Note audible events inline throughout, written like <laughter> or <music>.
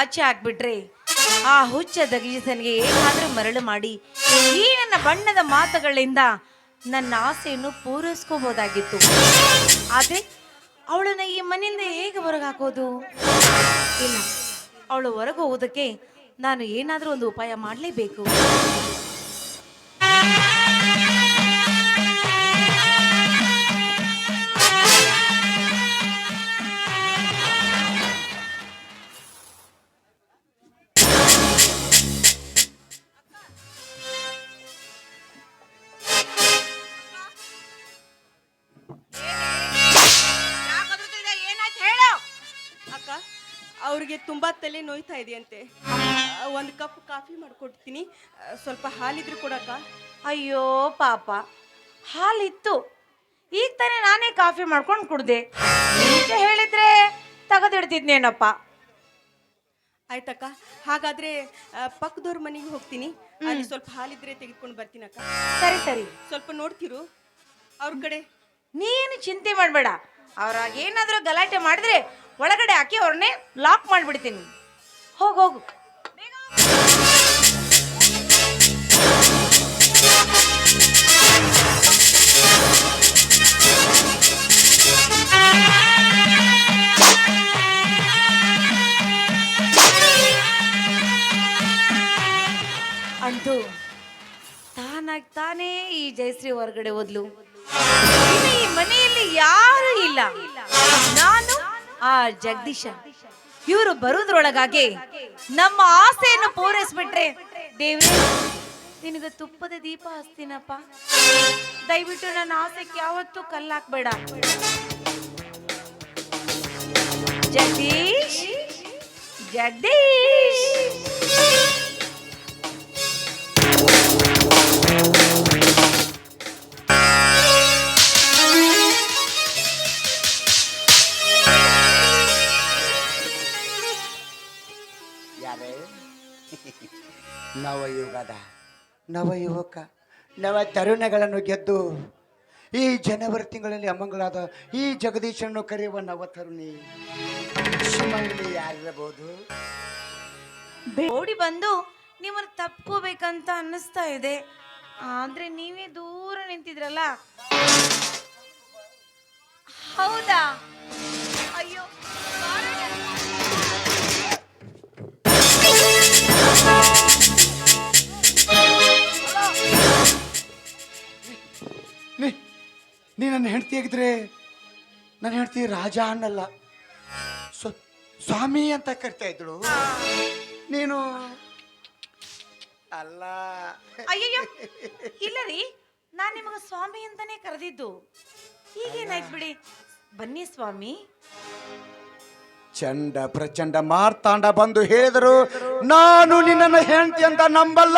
ಆಚೆ ಹಾಕ್ಬಿಟ್ರೆ ಆ ಹುಚ್ಚ ದಗೀಸನಿಗೆ ಏನಾದರೂ ಮರಳು ಮಾಡಿ ಈ ನನ್ನ ಬಣ್ಣದ ಮಾತುಗಳಿಂದ ನನ್ನ ಆಸೆಯನ್ನು ಪೂರೈಸ್ಕೋಬೋದಾಗಿತ್ತು. ಆದರೆ ಅವಳನ್ನ ಈ ಮನೆಯಿಂದ ಹೇಗೆ ಹೊರಗೆ ಹಾಕೋದು ಇಲ್ಲ, ಅವಳು ಹೊರಗೆ ಹೋಗೋದಕ್ಕೆ ನಾನು ಏನಾದರೂ ಒಂದು ಉಪಾಯ ಮಾಡಲೇಬೇಕು. ಅವ್ರಿಗೆ ತುಂಬಾ ತಲೆ ನೋಯ್ತಾ ಇದೆಯಂತೆ. ಒಂದು ಕಪ್ ಕಾಫಿ ಮಾಡ್ಕೊಡ್ತೀನಿ. ಸ್ವಲ್ಪ ಹಾಲಿದ್ರು ಕೊಡಕ್ಕ ಅಯ್ಯೋ ಪಾಪ. ಹಾಲಿತ್ತು. ಈಗ ತಾನೇ ನಾನೇ ಕಾಫಿ ಮಾಡ್ಕೊಂಡು ಕುಡ್ದೆ. ಮುಂಚೆ ಹೇಳಿದ್ರೆ ತೆಗೆದಿಡ್ತಿದ್ನೇನಪ್ಪ? ಆಯ್ತಕ್ಕ. ಹಾಗಾದ್ರೆ ಪಕ್ಕದವ್ರ ಮನೆಗೆ ಹೋಗ್ತೀನಿ. ಅಲ್ಲಿ ಸ್ವಲ್ಪ ಹಾಲಿದ್ರೆ ತೆಗೆದುಕೊಂಡು ಬರ್ತೀನಿ ಅಕ್ಕ. ಸರಿ ಸರಿ. ಸ್ವಲ್ಪ ನೋಡ್ತಿರು. ಅವ್ರ ಕಡೆ. ನೀನು ಚಿಂತೆ ಮಾಡಬೇಡ. ಅವ್ರಾಗ ಏನಾದರೂ ಗಲಾಟೆ ಮಾಡಿದ್ರೆ ಒಳಗಡೆ ಹಾಕಿ ಅವ್ರನ್ನೇ ಲಾಕ್ ಮಾಡಿಬಿಡ್ತೀನಿ. ಹೋಗಿ, ಹೋಗು. ಅಂತೂ ತಾನಾಗಿ ತಾನೇ ಈ ಜಯಶ್ರೀ ಹೊರಗಡೆ ಓದ್ಲು ಈ ಮನೆಯಲ್ಲಿ ಯಾರು ಇಲ್ಲ. ನಾನು ಆ ಜಗದೀಶ, ಇವರು ಬರೋದ್ರೊಳಗಾಗಿ ನಮ್ಮ ಆಸೆಯನ್ನು ಪೂರೈಸ್ಬಿಟ್ರೆ, ದೇವ್ರೆ, ನಿನಗೆ ತುಪ್ಪದ ದೀಪ ಹಚ್ತೀನಪ್ಪ. ದಯವಿಟ್ಟು ನನ್ನ ಆಸೆಗೆ ಯಾವತ್ತೂ ಕಲ್ಲಾಕ್ಬೇಡ. ಜಗದೀಶ್ ಜಗದೀಶ್. ನವಯುಗದ, ನವಯುವಕ ನವ ತರುಣಗಳನ್ನು ಗೆದ್ದು ಈ ಜನವರಿ ತಿಂಗಳಲ್ಲಿ ಅಮಂಗಳಾದ ಈ ಜಗದೀಶನನ್ನು ಕರೆಯುವ ನವ ತರುಣಿ ಸುಮಂಗಲಿ ಯಾರಿರಬಹುದು? ಓಡಿ ಬಂದು ನಿಮ್ಮನ್ನು ತಪ್ಕೋಬೇಕಂತ ಅನ್ನಿಸ್ತಾ ಇದೆ. ಆದ್ರೆ ನೀವೇ ದೂರ ನಿಂತಿದ್ರಲ್ಲ. ಹೌದಾ? ಅಯ್ಯೋ. ನೀ ನನ್ನ ಹೆಂಡತಿ ಆಗಿದ್ರೆ? ನನ್ನ ಹೆಂಡತಿ ರಾಜ ಅನ್ನಲ್ಲ. ಸ್ವ- ಸ್ವಾಮಿ ಅಂತ ಕರಿತಾ ಇದ್ಳು ನೀನು? ಅಲ್ಲ. ಅಯ್ಯಯ್ಯೋ ಇಲ್ಲ ರೀ. ನಾನು ನಿಮಗೆ ಸ್ವಾಮಿ ಅಂತಾನೆ ಕರೆದಿದ್ದು. ಈಗೇನಾಯ್ತು ಬಿಡಿ? ಬನ್ನಿ ಸ್ವಾಮಿ. ಚಂಡ ಪ್ರಚಂಡ ಮಾರ್ತಾಂಡ ಬಂದು ಹೇಳಿದರು ನಾನು ನಿನ್ನನ್ನು ಹೆಂಡತಿ ಅಂತ ನಂಬಲ್ಲ.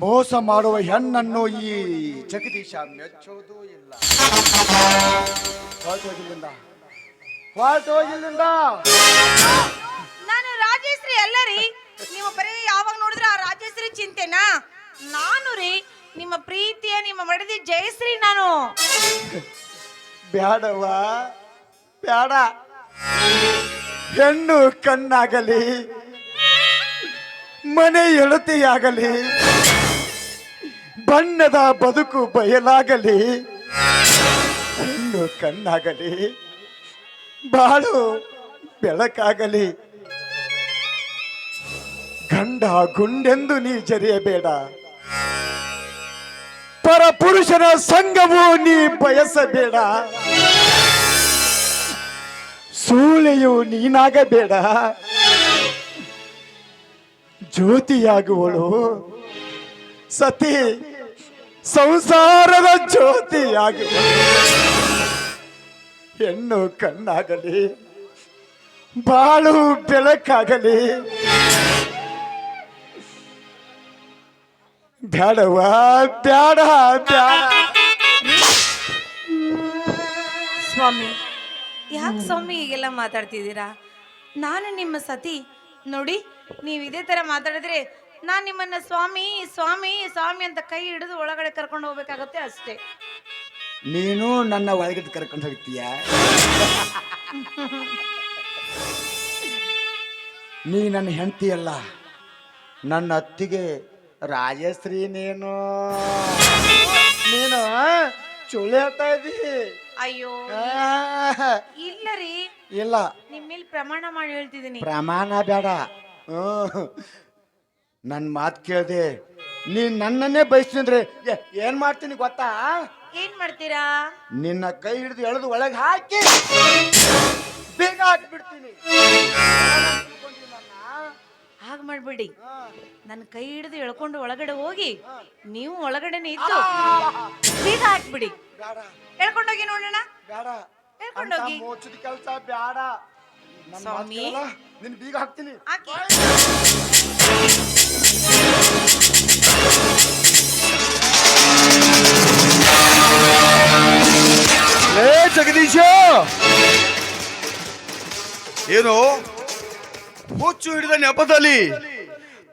ಮೋಸ ಮಾಡುವ ಹೆಣ್ಣನ್ನು ಈ ಜಗದೀಶ ಮೆಚ್ಚೋದು ಇಲ್ಲ. ಹೊರಟೋಗಿಲ್ಲಿಂದ ಹೊರಟೋಗಿಲ್ಲಿಂದ ನಾನು ರಾಜೇಶ್ರೀ ಅಲ್ಲ ರೀ. ನೀವು ಬರೀ ಯಾವಾಗ ನೋಡಿದ್ರೆ ಆ ರಾಜೇಶ್ರೀ ಚಿಂತೆನಾ? ನಾನು ರೀ ನಿಮ್ಮ ಪ್ರೀತಿಯ ನಿಮ್ಮ ಮಡದಿ ಜಯಶ್ರೀ ನಾನು. ಬ್ಯಾಡವ್ವ ಬ್ಯಾಡ. ಹೆಣ್ಣು ಕಣ್ಣಾಗಲಿ ಮನೆ ಎಳತಿಯಾಗಲಿ ಬಣ್ಣದ ಬದುಕು ಬಯಲಾಗಲಿ ಹೆಣ್ಣು ಕಣ್ಣಾಗಲಿ, ಬಾಳು ಬೆಳಕಾಗಲಿ. ಗಂಡ ಗುಂಡೆಂದು ನೀ ಜರಿಯಬೇಡ. ಪರ ಪುರುಷನ ಸಂಗವು ನೀ ಬಯಸಬೇಡ. ಸೂಳೆಯು ನೀನಾಗಬೇಡ. ಜ್ಯೋತಿಯಾಗುವಳು. ಸತಿ ಸಂಸಾರದ ಜ್ಯೋತಿಯಾಗಿ. ಹೆಣ್ಣು ಕಣ್ಣಾಗಲಿ, ಬಾಳು ಬೆಳಕಾಗಲಿ ಬ್ಯಾಡವ ಬ್ಯಾಡ ಬ್ಯಾಡ. ಸ್ವಾಮಿ, ಯಾಕೆ ಸ್ವಾಮಿ ಈಗೆಲ್ಲ ಮಾತಾಡ್ತಿದ್ದೀರಾ? ನಾನು ನಿಮ್ಮ ಸತಿ. ನೋಡಿ ನೀವು ಇದೇ ಥರ ಮಾತಾಡಿದ್ರೆ ನಾನು ನಿಮ್ಮನ್ನ ಸ್ವಾಮಿ ಸ್ವಾಮಿ ಸ್ವಾಮಿ ಅಂತ ಕೈ ಹಿಡಿದು ಒಳಗಡೆ ಕರ್ಕೊಂಡು ಹೋಗ್ಬೇಕಾಗತ್ತೆ ಅಷ್ಟೇ. ನೀನು ನನ್ನ ಒಳಗಡೆ ಕರ್ಕೊಂಡು ಹೋಗ್ತೀಯ? <laughs> ನೀ ನನ್ನ ಹೆಂಡತಿ ಅಲ್ಲ ನನ್ನ ಅತ್ತಿಗೆ ರಾಜಶ್ರೀ ನೀನು. ನೀನು ಚುಳಿ ಹೇಳ್ತಾ ಇದ್ದಿ ಅಯ್ಯೋ ಇಲ್ಲ ರೀ ಇಲ್ಲ. ನಿಮ್ಮ ಪ್ರಮಾಣ ಮಾಡಿ ಹೇಳ್ತಿದ್ದೀನಿ. ಪ್ರಮಾಣ ಬೇಡ. ನನ್ನ ಮಾತು ಕೇಳ್ದೆ. ನೀನ್ ನನ್ನನ್ನೇ ಬಯಸ್ತಿದ್ರೆ ಏನ್ ಮಾಡ್ತೀನಿ ಗೊತ್ತಾ? ಏನ್ ಮಾಡ್ತೀರಾ? ನಿನ್ನ ಕೈ ಹಿಡಿದು ಎಳೆದು ಒಳಗೆ ಹಾಕಿ ಬೇಗ ಹಾಕ್ಬಿಡ್ತೀನಿ. ಹಾಗೆ ಮಾಡ್ಬೇಡಿ. ನನ್ನ ಕೈ ಹಿಡಿದು ಎಳ್ಕೊಂಡು ಒಳಗಡೆ ಹೋಗಿ ನೀವು ಒಳಗಡೆನೆ ಇದ್ದು ಬೀಗ ಹಾಕ್ಬಿಡಿ. ಬೇಡ. ಎಳ್ಕೊಂಡೋಗಿ ನೋಡೋಣ. ಬೇಡ. ಹೇಳ್ಕೊಂಡೋಗಿ. ಅಂತ ಮೋಚದ ಕೆಲಸ ಬೇಡ. ನನ್ನ ಮಾತ್ ಸ್ವಾಮಿ. ಕೇಳಲ್ಲ? ನಿನ್ ಬೀಗ ಹಾಕ್ತೀನಿ. ಹಾಕಿ. ಜಗದೀಶ! ಏನು? ಹುಚ್ಚು ಹಿಡಿದ ನೆಪದಲ್ಲಿ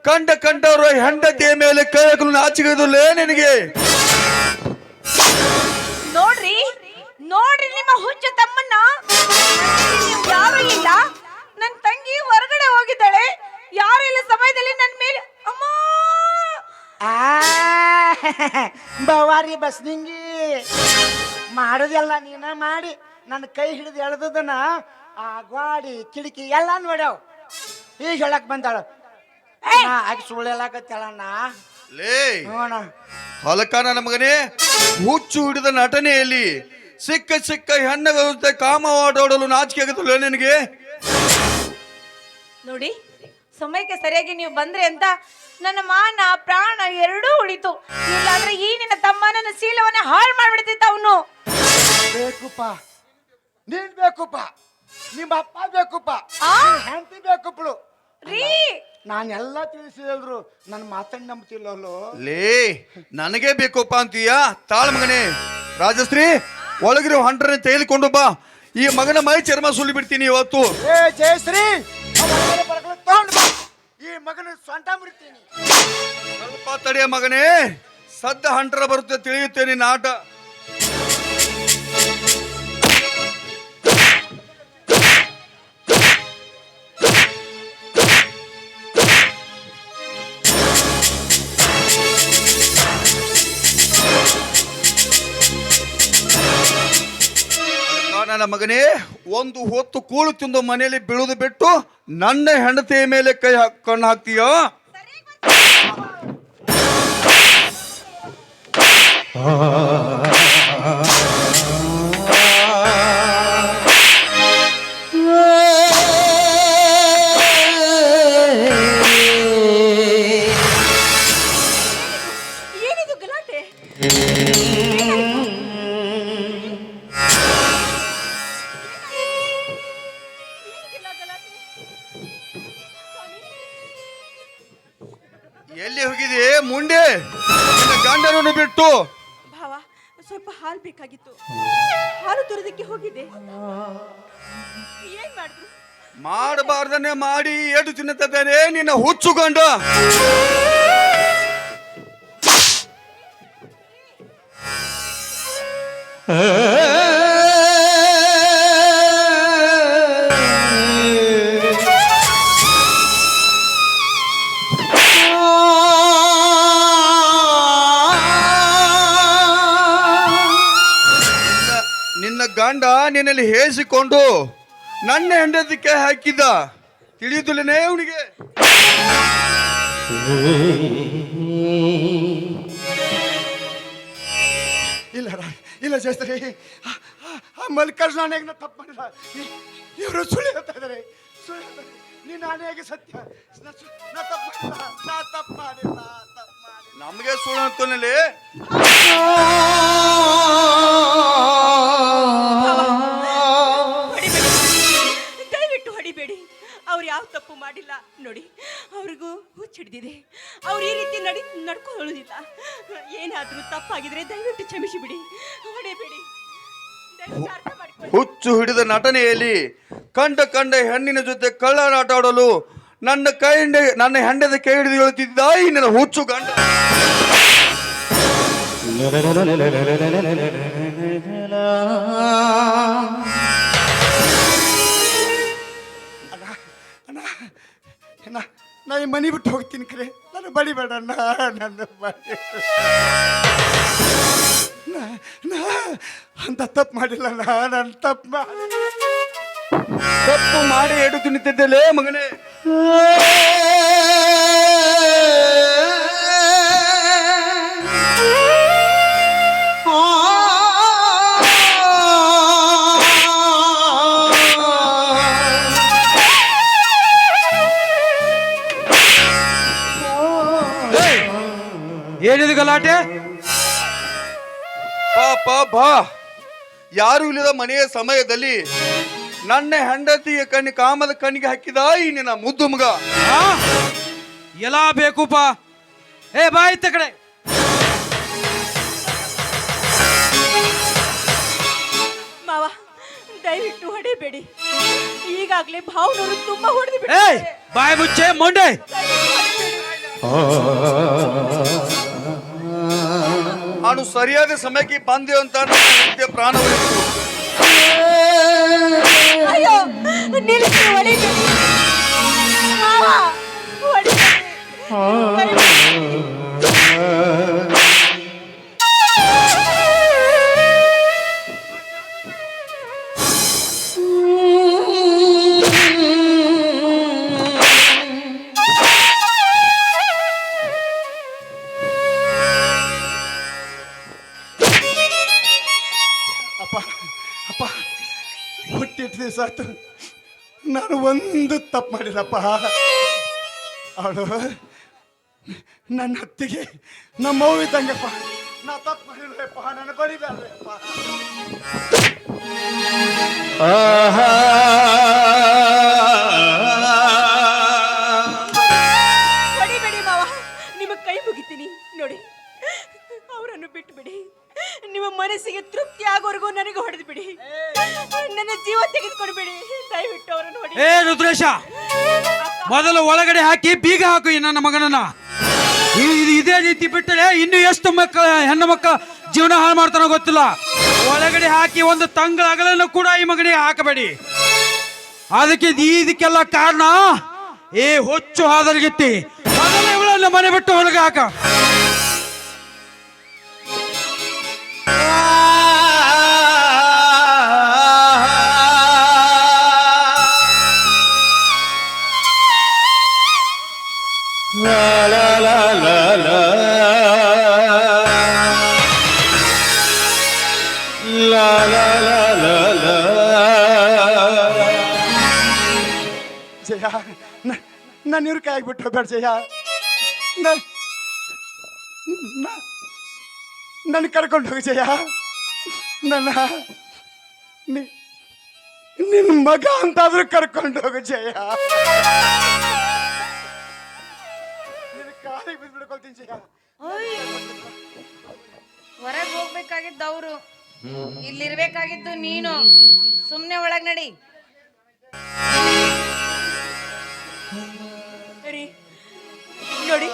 ಕಂಡ ಕಂಡವರ ಹೆಂಡತಿಯ ಮೇಲೆ ಕೈಗಳು ಹಾಕಲು ಲೇ ನಿನಗೆ? ನೋಡ್ರಿ ನೋಡ್ರಿ ನಿಮ್ಮ ಹುಚ್ಚ ತಮ್ಮನ್ನ. ಯಾರು ಇಲ್ಲ. ನನ್ನ ತಂಗಿ ಹೊರಗಡೆ ಹೋಗಿದ್ದಾಳೆ. ಯಾರು ಇಲ್ಲ ಸಮಯದಲ್ಲಿ ನನ್ನ ಮೇಲೆ ಬವಾರಿ ಬಸ್ನಿಂಗಿ ಮಾಡೋದೆಲ್ಲ ನೀನ ಮಾಡಿ. ನನ್ನ ಕೈ ಹಿಡಿದು ಎಳೆದದನ್ನ ಆ ಗ್ವಾಡಿ ಕಿಟಕಿ ಎಲ್ಲ ನೋಡ್ಯಾವ. ಈಗ ಹೇಳಕ್ ಬಂದಾಳ. ಆಗಿ ಸುಳ್ಳು ಹೇಳಕತ್ತೇಳಣ್ಣ ಲೇ! ನೋಣ ಹೊಲಕ ನನ್ನ ಮಗನೇ ಹುಚ್ಚು ಹಿಡಿದ ನಟನೆಯಲ್ಲಿ ಸಿಕ್ಕ ಸಿಕ್ಕ ಹೆಣ್ಣ ವ್ಯವಸ್ಥೆ ಕಾಮ ಕಾಮವಾಡೋಡಲು ನಾಚಿಕೆ ಆಗುತ್ತಿಲ್ಲ ನಿನಗೆ? ನೋಡಿ ಸಮಯಕ್ಕೆ ಸರಿಯಾಗಿ ನೀವು ಬಂದ್ರೆ ಅಂತ ನನ್ನ ಮಾನ ಪ್ರಾಣ ಎರಡೂ ಉಳಿತು. ಇಲ್ಲಾಂದ್ರೆ ಈ ನಿನ್ನ ತಮ್ಮ ನನ್ನ ಶೀಲವನ್ನ ಹಾಳು ಮಾಡ್ಬಿಡ್ತಿದ್ದ ಅವನು. ಬೇಕುಪ್ಪ ನೀನ್ ಬೇಕುಪ್ಪ ನಿಮ್ಮ ಅಪ್ಪ ಬೇಕುಪ್ಪ ಆ? ಹೆಂಡತಿ ಬೇಕುಪ್ಪಳು ರೀ. ನಾನೆಲ್ಲ ತಿಳಿಸಿದ್ರು ನನ್ನ ಮಾತನ್ನ ನಂಬ್ತಿಲ್ಲಲ್ಲೋ. ಲೇ ನನಗೆ ಬೇಕಪ್ಪ ಅಂತೀಯ? ತಾಳ ಮಗನೇ. ರಾಜಶ್ರೀ ಒಳಗಿರೋ ಹಂಡ್ರನ್ನ ತೆಗೆದುಕೊಂಡು ಬಾ. ಈ ಮಗನ ಮೈ ಚರ್ಮ ಸುಲಿ ಬಿಡ್ತೀನಿ ಇವತ್ತು. ಏ ಜಯಶ್ರೀ ಒಳಗಡೆ ಬರಗಳು ತಗೊಂಡ್ ಬಾ ಈ ಮಗನ ಸ್ವಂತ ಮುರಿತೀನಿ. ಸ್ವಲ್ಪ ತಡೆಯ ಮಗನೇ ಸದ್ದ ಹಂಟರ ಬರುತ್ತೆ ತಿಳಿಯುತ್ತೇನೆ ನಾಟ ನನ್ನ ಮಗನೇ ಒಂದು ಹೊತ್ತು ಕೂಳು ತಿಂದು ಮನೆಯಲ್ಲಿ ಬೀಳುದು ಬಿಟ್ಟು ನನ್ನ ಹೆಂಡತಿಯ ಮೇಲೆ ಕೈ ಹಾಕ್- ಕಣ್ಣು ಹಾಕ್ತೀಯೋ? ಏನಿದು ಎಲ್ಲಿ ಹೋಗಿದೆ? ಮುಂಡೆ ನಿನ್ನ ಗಂಡನನ್ನು ಬಿಟ್ಟು. ಭಾವ ಸ್ವಲ್ಪ ಹಾಲು ಬೇಕಾಗಿತ್ತು. ಹಾಲು ತುರದಕ್ಕೆ ಹೋಗಿದೆ. ಏನ್ ಮಾಡಿದ್ರು ಮಾಡಬಾರ್ದನ್ನೇ ಮಾಡಿ ಏಟು ತಿನ್ನುತ್ತಿದ್ದೇನೆ ನಿನ್ನ ಹುಚ್ಚು ಗಂಡ. ನಿನ್ನ- ಗಂಡ ನಿನ್ನಲ್ಲಿ ಹೇಸಿಕೊಂಡು ನನ್ನ ಹೆಂಡತಿಗೆ ಹಾಕಿದ್ದ ತಿಳಿಯುದಿಲ್ಲನೇ ಅವನಿಗೆ ಇಲ್ಲ ಇಲ್ಲ ಆ ಮಲ್ಲಿಕಾರ್ಜುನ ನಾ ತಪ್ಪು ಮಾಡಿಲ್ಲ ಇವರು ಸುಳಿ ಹೇಳ್ತಾ ಇದಾರೆ ಸುಳ್ಳು ಹೇಳ್ತಾರೆ. ನೀನು ಆನೆಯಾಗಿ ಸತ್ಯ ನಾ ತಪ್ಪು ಮಾಡಿಲ್ಲ ನಾ ತಪ್ಪು ಮಾಡಿಲ್ಲ ತಪ್ಪು ಮಾಡಿಲ್ಲ ನಮಗೆ ಸುಳ್ಳು ಅಂತನಲ್ಲಿ ನೋಡಿ ಅವ್ರಿಗೂ ಹುಚ್ಚಿಡ್ದಿದೆ ಅವ್ರು ಈ ರೀತಿ ನಡಿ ನಡ್ಕೊಳ್ಳೋದಿಲ್ಲ ಏನಾದರೂ ತಪ್ಪಾಗಿದ್ರೆ ದಯವಿಟ್ಟು ಕ್ಷಮಿಸಿ ಬಿಡಿ. ಹೊಡೆಯಬೇಡಿ ದಯವಿಟ್ಟು ಅರ್ಥ ಮಾಡ್ಕೊಳ್ಳಿ. ಹುಚ್ಚು ಹಿಡಿದ ನಟನೆಯಲ್ಲಿ ಕಂಡ ಕಂಡ ಹೆಣ್ಣಿನ ಜೊತೆ ಕಳ್ಳನಾಟ ಆಡಲು ನನ್ನ ಕೈ ಹಿಂಡೆ- ನನ್ನ ಹೆಂಡದ ಕೈ ಹಿಡಿದು ಹೇಳ್ತಿದ್ದ ಈ ನನ್ನ ಹುಚ್ಚು ಗಂಡ. ನಾ ನಾ ಈ ಮನೆ ಬಿಟ್ಟು ಹೋಗ್ತೀನಿ ಕರೆ. ನಾನು ಬಡಿಬೇಡ ಅಣ್ಣ ನನ್ನ ಬಡಿ ನಾ ಅಂತ ತಪ್ಪು ಮಾಡಿಲ್ಲ ನಾ ನಾನು ತಪ್ಪು ಮಾಡಿ ತಪ್ಪು ಮಾಡಿ ಎಡು ತಿನ್ನುತ್ತಿದ್ದಲೇ ಮಗನೇ. ಏನಿದು ಗಲಾಟೆ? ಪಾಪ ಬಾ. ಬಾ ಯಾರು ಇಲ್ಲದ ಮನೆಯ ಸಮಯದಲ್ಲಿ ನನ್ನ ಹೆಂಡತಿಯ ಕಣ್ಣಿ ಕಾಮದ ಕಣ್ಣಿಗೆ ಹಾಕಿದ ಈ ನಿನ್ನ ಮುದ್ದು ಮಗ. ಆ? ಎಲ್ಲ ಪಾ ಏ ಬಾ ಇತ್ತ ಕಡೆ. ಮಾವ ದಯವಿಟ್ಟು ಹೊಡಿಬೇಡಿ. ಈಗಾಗಲೇ ಭಾವನವರು ತುಂಬಾ ಹೊಡೆದು ಏಯ್ ಬಾಯ್ ಮುಚ್ಚೆ ಮೊಂಡೆ. ನಾನು ಸರಿಯಾದ ಸಮಯಕ್ಕೆ ಬಂದೆ ಅಂತ ನನ್ನ ಹೆಂಡತಿಯ ಪ್ರಾಣ ಉಳಿತು ಅಯ್ಯೋ ನಿಲ್ಲಿಸಿ ಹೊಡಿಬೇಡಿ ಮಾವ ದಿವಸ ಆಯ್ತು ನಾನು ಒಂದು ತಪ್ಪು ಮಾಡಿಲ್ಲಪ್ಪ. ಅವಳು ನನ್ನ ಹತ್ತಿಗೆ ನಮ್ಮ ಅವ್ವ ಇದ್ದಂಗಪ್ಪ. ನಾ ತಪ್ಪು ಮಾಡಿಲ್ಲಪ್ಪ ನನ್ನ ಬಡಿಬೇಡ್ರಪ್ಪ ಹೊಡಿಬೇಡಿ ಮಾವ ನಿಮ್ಮ ಕೈ ಮುಗಿತೀನಿ ನೋಡಿ. ಅವರನ್ನು ಬಿಟ್ಟು ಬಿಡಿ ನಿಮ್ಮ ಮನಸ್ಸಿಗೆ ತೃಪ್ತಿ ಆಗೋವರೆಗೂ ನನಗೆ ಹೊಡೆದು ಬಿಡಿ. ನನ್ನ ಜೀವ ತೆಗೆದುಕೊಡ್ಬೇಡಿ ದಯವಿಟ್ಟು ಅವರನ್ನು ನೋಡಿ ಏ, ರುದ್ರೇಶ, ಮೊದಲು ಒಳಗಡೆ ಹಾಕಿ, ಬೀಗ ಹಾಕು ನನ್ನ ಮಗನನ್ನ. ಇದು ರೀತಿ ಬಿಟ್ಟರೆ ಇನ್ನು ಎಷ್ಟು ಮಕ್ಕಳ, ಹೆಣ್ಣು ಮಕ್ಕಳ ಜೀವನ ಹಾಳು ಮಾಡ್ತಾನೋ ಗೊತ್ತಿಲ್ಲ. ಒಳಗಡೆ ಹಾಕಿ ಒಂದು ತಂಗಳ ಅಗಲನ್ನು ಕೂಡ ಈ ಮಗನಿಗೆ ಹಾಕಬೇಡಿ. ಅದಕ್ಕೆ ಇದು- ಇದಕ್ಕೆಲ್ಲ ಕಾರಣ, ಏ, ಹೊಚ್ಚು ಹಾದರಿಗೆತ್ತಿ. ಮೊದಲು ಮನೆ ಬಿಟ್ಟು ಹೊರಗೆ ಹಾಕ. ಜಯ. ನನ್ನ ಇವ್ರ ಕೈ ಆಗ್ಬಿಟ್ಟು ಬೇಡ ಜಯ. ನನ್ನ ಕರ್ಕೊಂಡು ಹೋಗಿ ಜಯ. ನನ್ನ ನಿನ್ನ ಮಗ ಅಂತಾದ್ರೂ ಕರ್ಕೊಂಡು ಹೋಗು ಜಯ. ಹೊರಗೆ ಹೋಗ್ಬೇಕಾಗಿದ್ದು ಅವರು. ಇಲ್ಲಿರ್ಬೇಕಾಗಿದ್ದು ನೀನು. ಸುಮ್ನೆ ಒಳಗ್ ನಡಿ. ರೀ ನೋಡಿ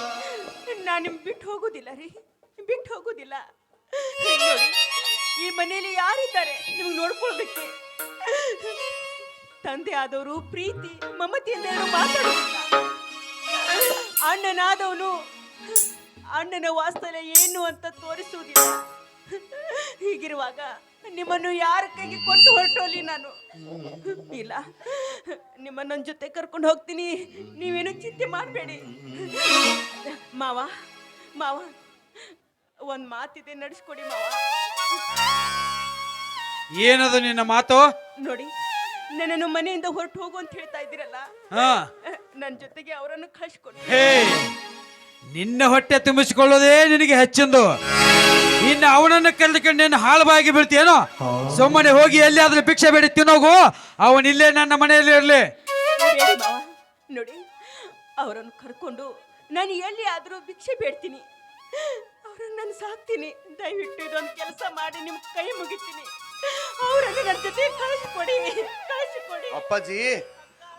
ನಾ ನಿಮ್ ಬಿಟ್ಟು ಹೋಗುದಿಲ್ಲ ರೀ. ಬಿಟ್ಟು ಹೋಗೋದಿಲ್ಲ. ನೋಡಿ ಈ ಮನೆಯಲ್ಲಿ ಯಾರಿದ್ದಾರೆ? ನಿಮ್ಗೆ ನೋಡ್ಕೊಳ್ಬೇಕು. ತಂದೆ ಆದವರು ಪ್ರೀತಿ ಮಮತೆಯಿಂದ ಮಾತಾಡ ಮಾತಾಡೋದಿಲ್ಲ. ಅಣ್ಣನಾದವನು ಅಣ್ಣನ ವಾಸ್ತವ್ಯ ಏನು ಅಂತ ತೋರಿಸುವುದಿಲ್ಲ. ಹೀಗಿರುವಾಗ ನಿಮ್ಮನ್ನು ಯಾರ ಕೈಗೆ ಕೊಟ್ಟು ಹೊರಟೋಲಿ ನಾನು? ಇಲ್ಲ ನಿಮ್ಮನ್ನ ಜೊತೆ ಕರ್ಕೊಂಡು ಹೋಗ್ತೀನಿ. ನೀವೇನು ಚಿಂತೆ ಮಾಡಬೇಡಿ. ಮಾವ ಮಾವ ಒಂದು ಮಾತಿದೆ ನಡೆಸ್ಕೊಡಿ ಮಾವ. ಏನದು ನಿನ್ನ ಮಾತು? ನೋಡಿ ನನ್ನನ್ನು ಮನೆಯಿಂದ ಹೊರಟು ಹೋಗು ಅಂತ ಹೇಳ್ತಾ ಇದ್ದೀರಲ್ಲ? ನನ್ನ ಜೊತೆಗೆ ಅವರನ್ನು ಕಳಿಸ್ಕೊಡಿ. ನಿನ್ನ ಹೊಟ್ಟೆ ತುಂಬಿಸಿಕೊಳ್ಳೋದೇ ನಿನಗೆ ಹೆಚ್ಚಿಂದು. ಇನ್ನು ಅವನನ್ನು ಕರೆದುಕೊಂಡು ನೀನು ಹಾಳು ಬಾಯಿಗೆ ಬೀಳ್ತೀಯೇನೋ ಸುಮ್ಮನೆ ಹೋಗಿ ಎಲ್ಲಿಯಾದ್ರೂ ಭಿಕ್ಷೆ ಬೇಡಿ ತಿನ್ನೋಗು. ಅವನ ಇಲ್ಲೇ ನನ್ನ ಮನೆಯಲ್ಲಿ ಇರಲಿ. ಬೇಡಿ ಮಾವ ನೋಡಿ ಅವರನ್ನು ಕರ್ಕೊಂಡು ನಾನು ಎಲ್ಲಿ ಆದರೂ ಭಿಕ್ಷೆ ಬೇಡ್ತೀನಿ. ಅವರನ್ನು ನಾನು ಸಾಕ್ತೀನಿ. ದಯವಿಟ್ಟು ಇದೊಂದು ಕೆಲಸ ಮಾಡಿ ನಿಮ್ಮ ಕೈ ಮುಗಿತೀನಿ. ಅವರನ್ನು ನನ್ನ ಜೊತೆ ಕಳಿಸ್ಕೊಡಿ ಕಳಿಸ್ಕೊಡಿ ಅಪ್ಪಾಜಿ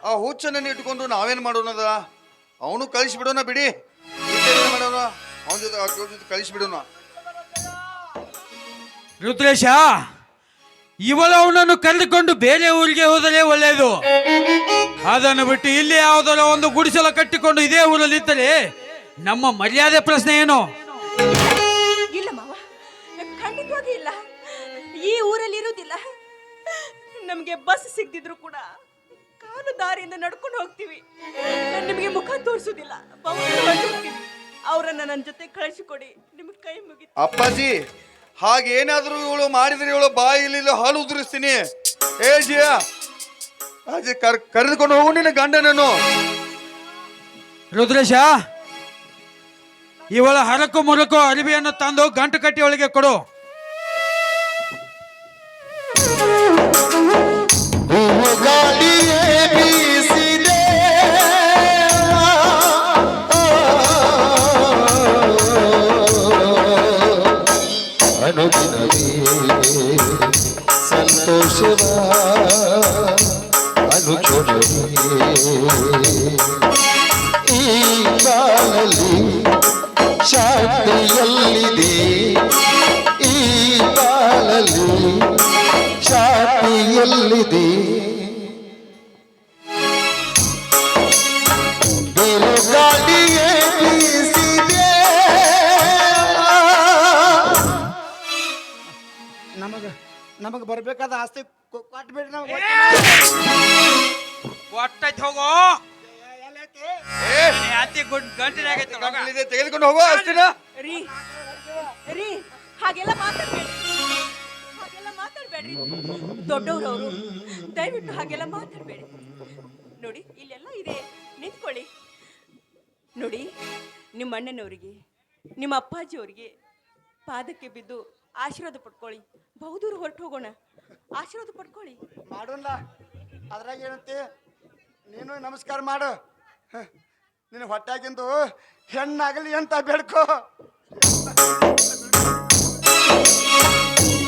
ಆ ಹುಚ್ಚನನ್ನು ಇಟ್ಕೊಂಡು ನಾವೇನ್ ಮಾಡೋಣದ? ಅವನು ಕಳಿಸ್ಬಿಡೋಣ ಬಿಡಿ. ಮಾಡೋಣ ಅವನ ಜೊತೆ ಜೊತೆ ಕಳಿಸ್ಬಿಡೋಣ ರುದ್ರೇಶ ಇವಳು ಅವನನ್ನು ಕರೆದುಕೊಂಡು ಬೇರೆ ಊರಿಗೆ ಹೋದರೆ ಒಳ್ಳೆಯದು. ಅದನ್ನು ಬಿಟ್ಟು ಇಲ್ಲಿ ಯಾವುದರ ಒಂದು ಗುಡಿಸಲ ಕಟ್ಟಿಕೊಂಡು ಇದೇ ಊರಲ್ಲಿ ಇದ್ದರೆ ನಮ್ಮ ಮರ್ಯಾದೆ ಪ್ರಶ್ನೆ ಏನು? ಇಲ್ಲ ಮಾವ ಖಂಡಿತವಾಗಿ ಇಲ್ಲ. ಈ ಊರಲ್ಲಿ ಇರುವುದಿಲ್ಲ. ನಮಗೆ ಬಸ್ ಸಿಗದಿದ್ರು ಕೂಡ ಕಾಲು ದಾರಿಯಿಂದ ನಡ್ಕೊಂಡು ಹೋಗ್ತೀವಿ. ನಿಮಗೆ ಮುಖ ತೋರಿಸುದಿಲ್ಲ ಅವರನ್ನ ನನ್ನ ಜೊತೆ ಕಳಿಸಿಕೊಡಿ. ನಿಮಗೆ ಕೈ ಮುಗಿ ಅಪ್ಪಾಜಿ ಹಾಗೇನಾದ್ರೂ ಇವಳು ಮಾಡಿದ್ರೆ ಇವಳು ಬಾಯಿಲಿ ಹಾಲು ಉದುರಿಸ್ತೀನಿ. ಏ ಜಿಯ. ಅಜ್ಜಿ ಕರ್ ಕರೆದುಕೊಂಡು ಹೋಗು ನಿನ್ನ ಗಂಡನನ್ನು. ರುದ್ರೇಶ ಇವಳ ಹರಕು ಮುರಕು ಅರಿವಿಯನ್ನು ತಂದು ಗಂಟು ಕಟ್ಟಿ ಒಳಗೆ ಕೊಡು. ಗಾಳಿಯೇ ಅನುದಿನವೇ ಸಂತೋಷವ ಅನುಕ್ಷಣವೇ ಈ ಬಾಳಲ್ಲಿ ಶಾಂತಿಯಲ್ಲಿದೆ ಈ ಬಾಳಲ್ಲಿ ಶಾಂತಿಯಲ್ಲಿದೆ ನಮಗ ಬರ್ಬೇಕಾದ ಆಸ್ತಿ ಕೊಟ್ಬಿಡ್ರಿ ನಮ್ಗೆ ಒಟ್ಟೈತ್ ಹೋಗೋ. ಅತಿ ಗುಡ್ ಗಂಟಿನಾಗೈತೆ ಗಂಟಲಿದೆ, ತೆಗೆದುಕೊಂಡು ಹೋಗೋ ಅಷ್ಟಿನ ರೀ ರೀ ಹಾಗೆಲ್ಲ ಮಾತಾಡಬೇಡಿ. ಹಾಗೆಲ್ಲ ಮಾತಾಡ್ಬೇಡ್ರಿ. ದೊಡ್ಡವ್ರು ಅವರು ದಯವಿಟ್ಟು ಹಾಗೆಲ್ಲ ಮಾತಾಡ್ಬೇಡಿ. ನೋಡಿ ಇಲ್ಲೆಲ್ಲ ಇದೆ. ನಿಂತ್ಕೊಳ್ಳಿ. ನೋಡಿ ನಿಮ್ಮ ಅಣ್ಣನವರಿಗೆ ನಿಮ್ಮ ಅಪ್ಪಾಜಿ ಅವರಿಗೆ ಪಾದಕ್ಕೆ ಬಿದ್ದು ಆಶೀರ್ವಾದ ಪಡ್ಕೊಳ್ಳಿ. ಬಹುದೂರ ಹೊರಟು ಹೋಗೋಣ. ಆಶೀರ್ವಾದ ಪಡ್ಕೊಳ್ಳಿ. ಮಾಡೋಣ ಅದ್ರಾಗ ಏನಂತೆ? ನೀನು ನಮಸ್ಕಾರ ಮಾಡು. ಹ, ನಿನ್ನ ಹೊಟ್ಟಾಗಿಂದು ಹೆಣ್ಣಾಗಲಿ ಅಂತ ಬೇಡ್ಕೊ.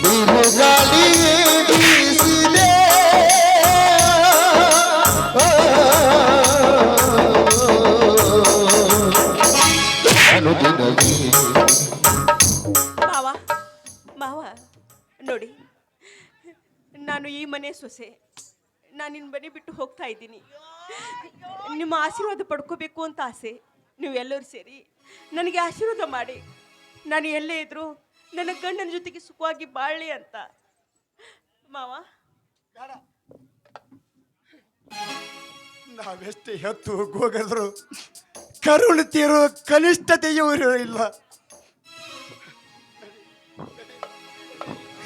ಬಿರುಗಾಳಿಯೇ ನಾನು ಈ ಮನೆ ಸೊಸೆ. ನಾನು ನಿನ್ನ ಮನೆ ಬಿಟ್ಟು ಹೋಗ್ತಾ ಇದ್ದೀನಿ. ನಿಮ್ಮ ಆಶೀರ್ವಾದ ಪಡ್ಕೋಬೇಕು ಅಂತ ಆಸೆ. ನೀವೆಲ್ಲರೂ ಸೇರಿ ನನಗೆ ಆಶೀರ್ವಾದ ಮಾಡಿ. ನಾನು ಎಲ್ಲೇ ಇದ್ರು ನನ್ನ ಗಂಡನ ಜೊತೆಗೆ ಸುಖವಾಗಿ ಬಾಳಲಿ ಅಂತ. ಮಾವ? ನಾವೆಷ್ಟು ಹೆತ್ತು ಹೋಗಿದ್ರು ತೀರೋ ಕನಿಷ್ಠತೆಯೂ ಇಲ್ಲ.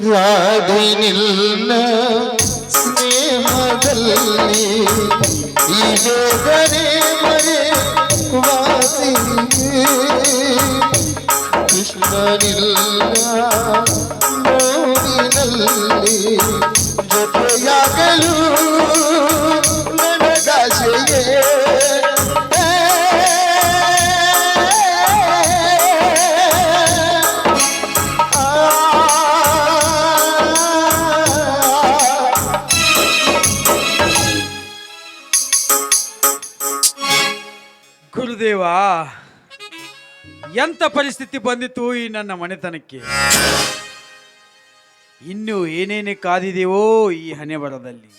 ರಾಧಿನಿಲ್ಲ ಸ್ನೇಹದಲ್ಲಿ ಈ ಜೋಗನೆ ಮರೆ ವಾಸಿ ಕೃಷ್ಣನಿಲ್ಲ ನೋಡಿನಲ್ಲಿ ಜೊತೆಯಾಗಲು ಎಂತ ಪರಿಸ್ಥಿತಿ ಬಂದಿತ್ತು ಈ ನನ್ನ ಮನೆತನಕ್ಕೆ. ಇನ್ನು ಏನೇನೇ ಕಾದಿದೆಯೋ ಈ ಹಣೆ ಬರದಲ್ಲಿ